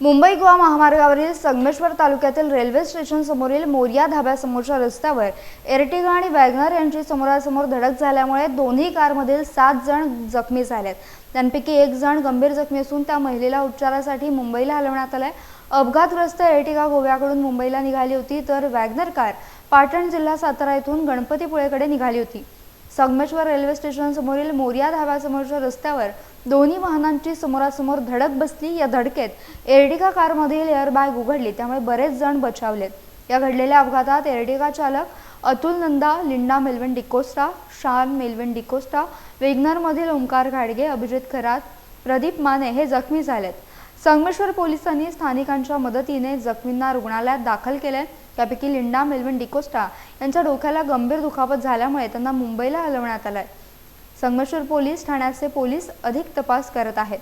मुंबई गोवा महामार्गावरील संगमेश्वर तालुक्यातील railway station समोरील मोरिया धाब्यासमोरच्या रस्त्यावर एर्टिगा आणि वॅगनर यांची समोरासमोर धडक झाल्यामुळे दोन्ही कारमधील सात जण जखमी झालेत. त्यांपैकी एक जण गंभीर जखमी असून त्या महिलेला उपचारासाठी मुंबईला हलवण्यात आलंय. अपघातग्रस्त एर्टिगा गोव्याकडून मुंबईला निघाली होती तर वॅगनर कार पाटण जिल्हा सातारा येथून गणपतीपुळेकडे निघाली होती. संगमेश्वर रेल्वे स्टेशनसमोरील मोर्या मोरिया धाब्यासमोरच्या रस्त्यावर दोन्ही वाहनांची समोरासमोर धडक बसली. या धडकेत एर्टिगा कारमधील एअरबॅग उघडली. त्यामुळे बरेच जण बचावलेत या घडलेल्या अपघातात एर्टिगा चालक Atul Nanda Linda Melvin D'Costa Shaan Melvin D'Costa वेगनरमधील Omkar घाडगे अभिजित खरात प्रदीप माने हे जखमी झालेत. संगमेश्वर पोलिसांनी स्थानिकांच्या मदतीने जखमींना रुग्णालयात दाखल केले त्यापैकी लिंडा मेलविन डिकोस्टा यांच्या डोक्याला गंभीर दुखापत झाल्यामुळे त्यांना मुंबईला हलवण्यात आलंय. संगमेश्वर पोलीस ठाण्याचे पोलीस अधिक तपास करत आहेत.